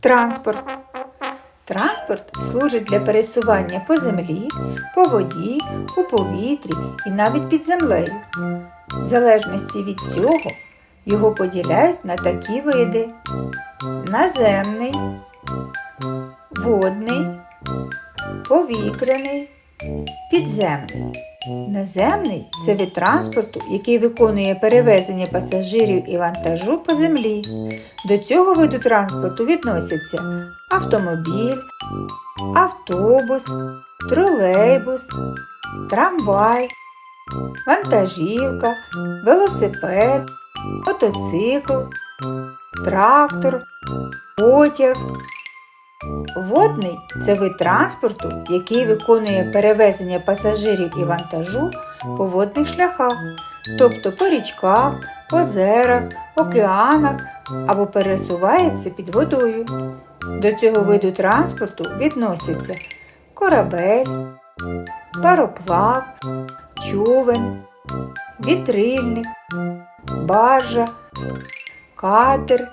Транспорт. Транспорт служить для пересування по землі, по воді, у повітрі і навіть під землею. В залежності від цього його поділяють на такі види: наземний, водний, повітряний, підземний. Наземний це вид транспорту, який виконує перевезення пасажирів і вантажу по землі. До цього виду транспорту відносяться автомобіль, автобус, тролейбус, трамвай, вантажівка, велосипед, мотоцикл, трактор, потяг. Водний це вид транспорту, який виконує перевезення пасажирів і вантажу по водних шляхах, тобто по річках, озерах, океанах або пересувається під водою. До цього виду транспорту відносяться корабель, пароплав, човен, вітрильник, баржа, катер,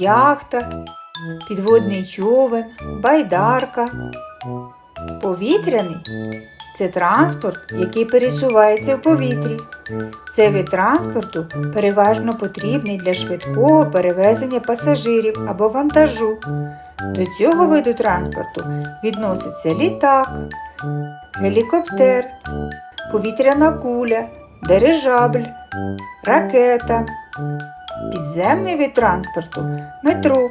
яхта, підводний човен, байдарка. Повітряний це транспорт, який пересувається в повітрі. Цей вид транспорту переважно потрібний для швидкого перевезення пасажирів або вантажу. До цього виду транспорту відноситься літак, гелікоптер, повітряна куля, дирижабль, ракета. Підземний від транспорту метро.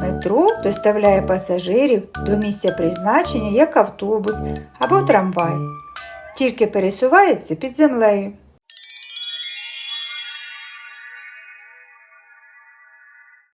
Метро доставляє пасажирів до місця призначення як автобус або трамвай. Тільки пересувається під землею.